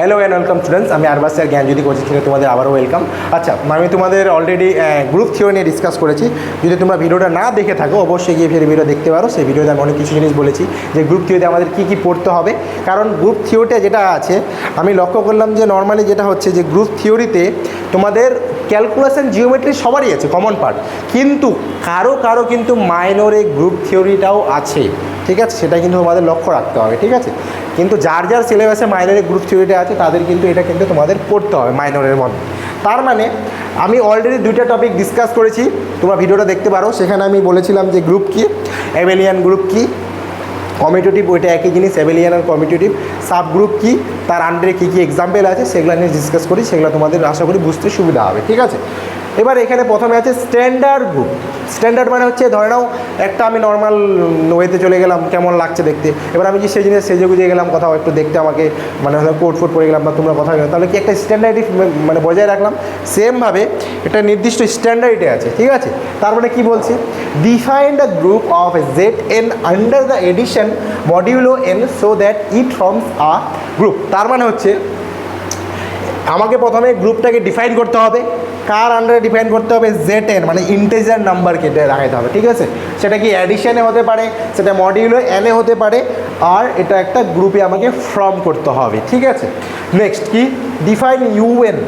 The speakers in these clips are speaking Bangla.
হ্যালো অ্যান্ড ওয়েলকাম স্টুডেন্টস আমি আরবাস স্যার, জ্ঞানজ্যোতি কোচিং থেকে তোমাদের আবারও ওয়েলকাম আচ্ছা আমি তোমাদের অলরেডি গ্রুপ থিওরি নিয়ে ডিসকাস করেছি। যদি তোমরা ভিডিওটা না দেখে থাকো, অবশ্যই গিয়ে ফের ভিডিও দেখতে পারো। সেই ভিডিওতে আমি অনেক কিছু জিনিস বলেছি যে গ্রুপ থিওরিতে আমাদের কী কী পড়তে হবে। কারণ গ্রুপ থিওরিটা যেটা আছে, আমি লক্ষ্য করলাম যে নর্মালি যেটা হচ্ছে যে গ্রুপ থিওরিতে তোমাদের ক্যালকুলেশন জিওমেট্রি সবারই আছে কমন পার্ট কিন্তু কারও কারও কিন্তু মাইনরে গ্রুপ থিওরিটাও আছে, ঠিক আছে? সেটা কিন্তু তোমাদের লক্ষ্য রাখতে হবে, ঠিক আছে? কিন্তু যার যার সিলেবাসে মাইনরের গ্রুপ থিওরিটা আছে, তাদের কিন্তু এটা কিন্তু তোমাদের পড়তে হবে মাইনরের মধ্যে। তার মানে আমি অলরেডি দুইটা টপিক ডিসকাস করেছি, তোমরা ভিডিওটা দেখতে পারো। সেখানে আমি বলেছিলাম যে গ্রুপ কি অ্যাভেলিয়ান গ্রুপ কি কমিটিটিভ, ওইটা একই জিনিস অ্যাভেলিয়ান আর কমিটিটিভ সাব গ্রুপ কি, তার আন্ডারে কী কী এক্সাম্পল আছে, সেগুলো নিয়ে ডিসকাস করি, সেগুলো তোমাদের আশা করি বুঝতে সুবিধা হবে, ঠিক আছে? এবার এখানে প্রথমে আছে স্ট্যান্ডার্ড গ্রুপ স্ট্যান্ডার্ড মানে হচ্ছে, ধরে নাও, একটা আমি নর্মাল ওয়েতে চলে গেলাম, কেমন লাগছে দেখতে। এবার আমি যে সেই জিনিস সেজে গুজে গেলাম, কোথাও একটু দেখতে আমাকে মানে হয়তো কোট ফোট পরে গেলাম বা তোমরা কথা গেলাম তাহলে কি একটা স্ট্যান্ডার্ড মানে বজায় রাখলাম? সেমভাবে একটা নির্দিষ্ট স্ট্যান্ডার্ডে আছে, ঠিক আছে? তার মানে কি বলছে? Define the group of Z n under the addition modulo n so that it forms a group তার মানে হচ্ছে আমাকে প্রথমে গ্রুপটাকে ডিফাইন করতে হবে। কার আন্ডারে ডিফাইন করতে হবে? জেড এন মানে ইন্টেজার নাম্বারকে দেখাতে হবে, ঠিক আছে? সেটা কি অ্যাডিশনে হতে পারে, সেটা মডিউলো এনে হতে পারে, আর এটা একটা গ্রুপে আমাকে ফর্ম করতে হবে, ঠিক আছে? নেক্সট কি? ডিফাইন ইউএন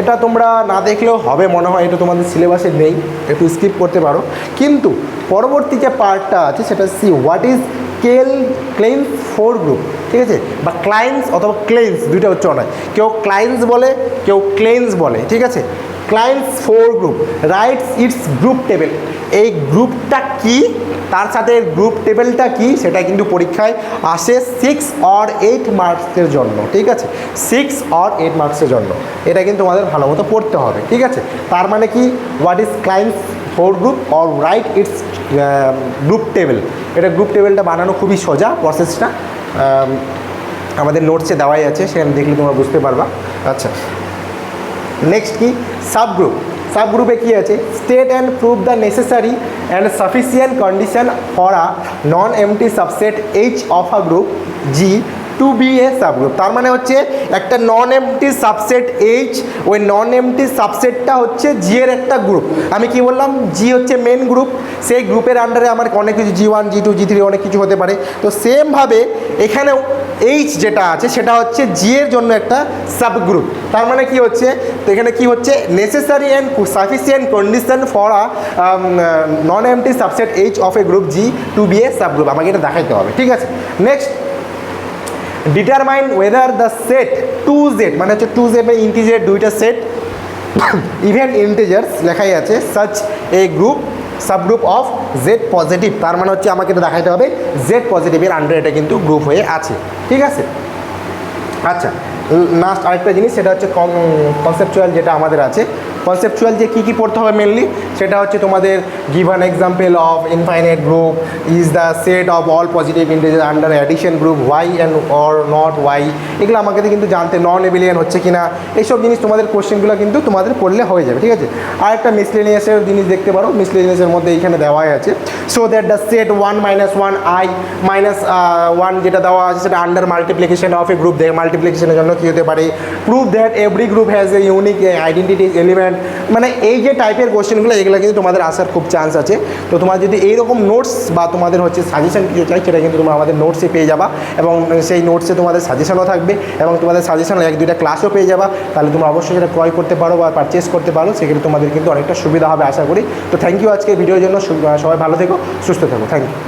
এটা তোমরা না দেখলেও হবে, মনে হয় এটা তোমাদের সিলেবাসে নেই, একটু স্কিপ করতে পারো। কিন্তু পরবর্তী যে পার্টটা আছে, সেটা সি হোয়াট ইজ কেল ক্লেন্স ফোর গ্রুপ, ঠিক আছে? বা ক্লায়েন্স অথবা ক্লেন্স দুইটা উচ্চ নয় কেউ ক্লায়েন্স বলে, কেউ ক্লেন্স বলে, ঠিক আছে? Klein's four group, writes its group table. এই গ্রুপটা কি? তার সাথে গ্রুপ টেবিলটা কি? সেটা কিন্তু পরীক্ষায় আসে সিক্স অর এইট মার্কসের জন্য, ঠিক আছে? সিক্স অর এইট মার্কসের জন্য। এটা কিন্তু আমাদের ভালো মতো পড়তে হবে, ঠিক আছে? তার মানে কি? What is Klein's four group or write its group table. এটা গ্রুপ টেবিলটা বানানো খুবই সোজা প্রসেসটা। আমাদের নোটসে দেওয়াই আছে, সেখানে দেখলে তোমরা বুঝতে পারবা। আচ্ছা। নেক্সট কি? সাব গ্রুপ সাব গ্রুপে কী আছে? State and prove the necessary and sufficient condition for a non empty subset H of a group G to be a subgroup তার মানে হচ্ছে একটা নন এমটি সাবসেট এইচ ওই নন এমটি সাবসেটটা হচ্ছে জি এর একটা গ্রুপ আমি কি বললাম? জি হচ্ছে মেন গ্রুপ সেই গ্রুপের আন্ডারে আমার অনেক কিছু G one G two G three অনেক কিছু হতে পারে। তো সেমভাবে এখানেও এইচ যেটা আছে, সেটা হচ্ছে জি এর জন্য একটা সাবগ্রুপ তার মানে কি হচ্ছে? তো এখানে কি হচ্ছে? Necessary and sufficient condition for a non empty subset H of a group G to be a subgroup আমাকে এটা দেখাইতে হবে, ঠিক আছে? Next determine whether the set two Z মানে হচ্ছে টু জেড মানে ইন্টিজার দুইটা সেট ইভেন ইন্টিজার্স লেখাই আছে such a group subgroup of Z positive তার মানে হচ্ছে আমাকে এটা দেখাইতে হবে জেড পজিটিভের আন্ডার এটা কিন্তু গ্রুপ হয়ে আছে, ঠিক আছে? আচ্ছা লাস্ট আরেকটা জিনিস, সেটা হচ্ছে কনসেপচুয়াল যেটা আমাদের আছে কনসেপচুয়াল যে কী কী পড়তে হবে মেনলি সেটা হচ্ছে তোমাদের give an example of infinite group is the set of all positive integer under addition group why and or not why এগুলো আমাকে কিন্তু জানতে নন এবিলিয়ান হচ্ছে কি না এইসব জিনিস তোমাদের কোশ্চেনগুলো কিন্তু তোমাদের পড়লে হয়ে যাবে, ঠিক আছে? আর একটা মিসলেনিয়াসের জিনিস দেখতে পারো মিসলেনিয়াসের মধ্যে এইখানে দেওয়াই আছে। So that the set one minus one i minus one যেটা দেওয়া আছে সেটা under multiplication of a group দেয় মাল্টিপ্লিকেশনের জন্য কী হতে পারে? Prove that every group has a unique identity element মানে এই যে টাইপের কোশ্চেনগুলো এগুলো কিন্তু তোমাদের আসার খুব চান্স আছে। তো তোমার যদি এইরকম নোটস বা তোমাদের হচ্ছে সাজেশন কিছু চাই, সেটা কিন্তু তোমরা আমাদের নোটসে পেয়ে যাবা এবং সেই নোটসে তোমাদের সাজেশনও থাকবে এবং তোমাদের সাজেশন এক, দুইটা ক্লাসও পেয়ে যাবা। তাহলে তোমরা অবশ্যই সেটা ক্রয় করতে পারো বা পারচেস করতে পারো, সেক্ষেত্রে তোমাদের কিন্তু অনেকটা সুবিধা হবে, আশা করি। তো থ্যাংক ইউ আজকে ভিডিওর জন্য। সবাই ভালো থেকো, সুস্থ থেকো। Thank you